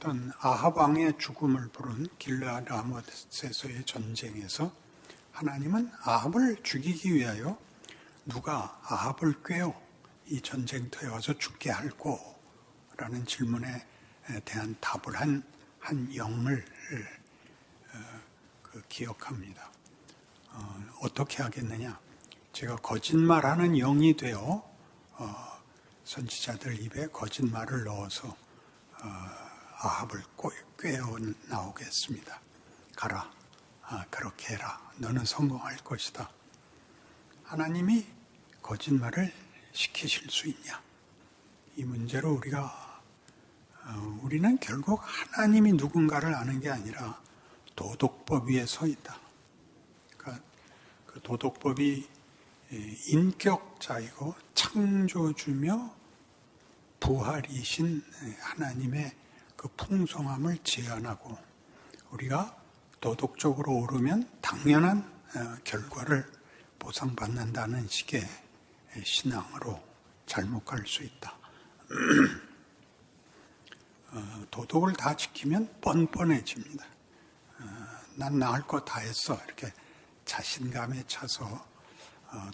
어떤 아합 왕의 죽음을 부른 길라 라못에서의 전쟁에서 하나님은 아합을 죽이기 위하여 누가 아합을 꿰어 이 전쟁터에 와서 죽게 할꼬? 라는 질문에 대한 답을 한, 한 영을 어, 그 기억합니다. 어, 떻게 하겠느냐? 제가 거짓말하는 영이 되어 어, 선지자들 입에 거짓말을 넣어서 어, 아합을 꿰어 나오겠습니다. 가라. 아, 그렇게 해라. 너는 성공할 것이다. 하나님이 거짓말을 시키실 수 있냐? 이 문제로 우리가 어, 우리는 결국 하나님이 누군가를 아는 게 아니라 도덕법 위에 서 있다. 그러니까 그 도덕법이 인격자이고 창조주며 부활이신 하나님의 그 풍성함을 제안하고 우리가 도덕적으로 오르면 당연한 어, 결과를 보상받는다는 식의 신앙으로 잘못 갈수 있다. 어, 도덕을 다 지키면 뻔뻔해집니다. 어, 난 나을 거 다 했어. 이렇게 자신감에 차서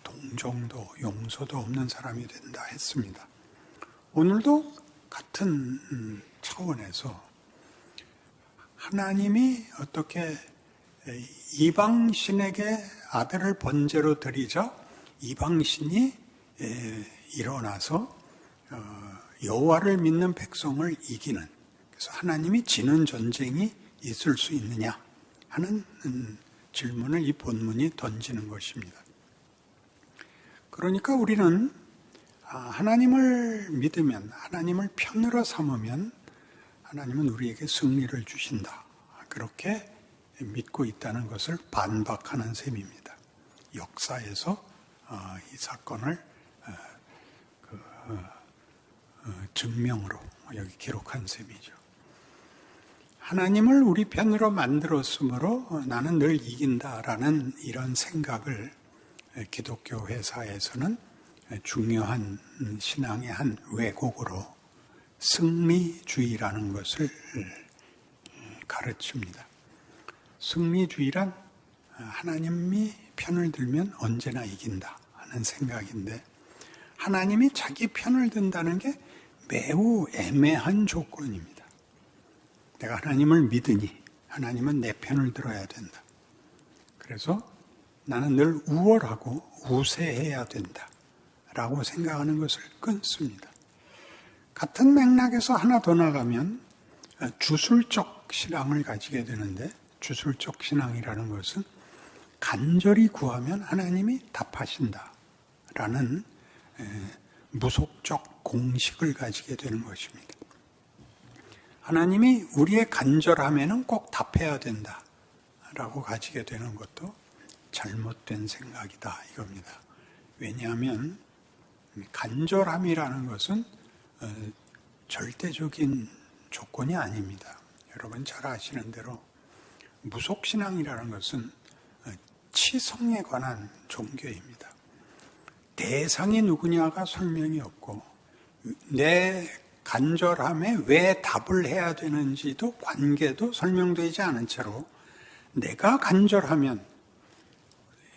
동정도 용서도 없는 사람이 된다 했습니다. 오늘도 같은 음, 차원에서 하나님이 어떻게 이방신에게 아들을 번제로 드리자 이방신이 일어나서 어, 여호와를 믿는 백성을 이기는 그래서 하나님이 지는 전쟁이 있을 수 있느냐 하는 음, 질문을 이 본문이 던지는 것입니다. 그러니까 우리는 아, 하나님을 믿으면 하나님을 편으로 삼으면 하나님은 우리에게 승리를 주신다. 그렇게 믿고 있다는 것을 반박하는 셈입니다. 역사에서 어, 이 사건을 어, 그, 어, 증명으로 여기 기록한 셈이죠. 하나님을 우리 편으로 만들었으므로 나는 늘 이긴다라는 이런 생각을 기독교 회사에서는 중요한 신앙의 한 왜곡으로 승리주의라는 것을 가르칩니다. 승리주의란 하나님이 편을 들면 언제나 이긴다 하는 생각인데 하나님이 자기 편을 든다는 게 매우 애매한 조건입니다. 내가 하나님을 믿으니 하나님은 내 편을 들어야 된다. 그래서 나는 늘 우월하고 우세해야 된다. 라고 생각하는 것을 끊습니다. 같은 맥락에서 하나 더 나가면 주술적 신앙을 가지게 되는데 주술적 신앙이라는 것은 간절히 구하면 하나님이 답하신다. 라는 무속적 공식을 가지게 되는 것입니다. 하나님이 우리의 간절함에는 꼭 답해야 된다. 라고 가지게 되는 것도 잘못된 생각이다. 이겁니다. 왜냐하면 간절함이라는 것은 어, 절대적인 조건이 아닙니다. 여러분 잘 아시는 대로 무속신앙이라는 것은 어, 치성에 관한 종교입니다. 대상이 누구냐가 설명이 없고 내 간절함에 왜 답을 해야 되는지도 관계도 설명되지 않은 채로 내가 간절하면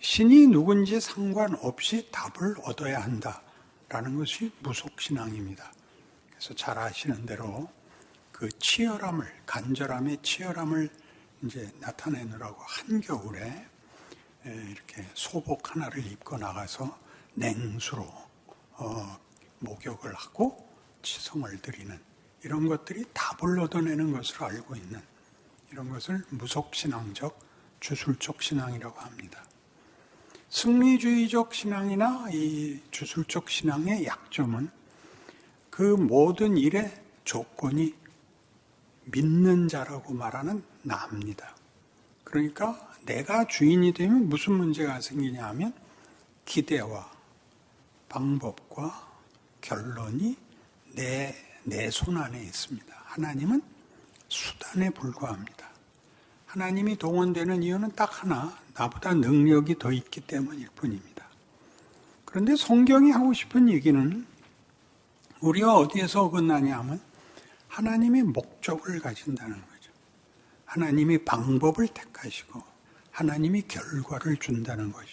신이 누군지 상관없이 답을 얻어야 한다라는 것이 무속신앙입니다. 그래서 잘 아시는 대로 그 치열함을, 간절함의 치열함을 이제 나타내느라고 한겨울에 이렇게 소복 하나를 입고 나가서 냉수로 어, 목욕을 하고 치성을 드리는 이런 것들이 답을 얻어내는 것을 알고 있는 이런 것을 무속신앙적, 주술적 신앙이라고 합니다. 승리주의적 신앙이나 이 주술적 신앙의 약점은 그 모든 일의 조건이 믿는 자라고 말하는 나입니다. 그러니까 내가 주인이 되면 무슨 문제가 생기냐 하면 기대와 방법과 결론이 내, 내 손 안에 있습니다. 하나님은 수단에 불과합니다. 하나님이 동원되는 이유는 딱 하나, 나보다 능력이 더 있기 때문일 뿐입니다. 그런데 성경이 하고 싶은 얘기는 우리가 어디에서 어긋나냐 하면 하나님이 목적을 가진다는 거죠. 하나님이 방법을 택하시고 하나님이 결과를 준다는 것이죠.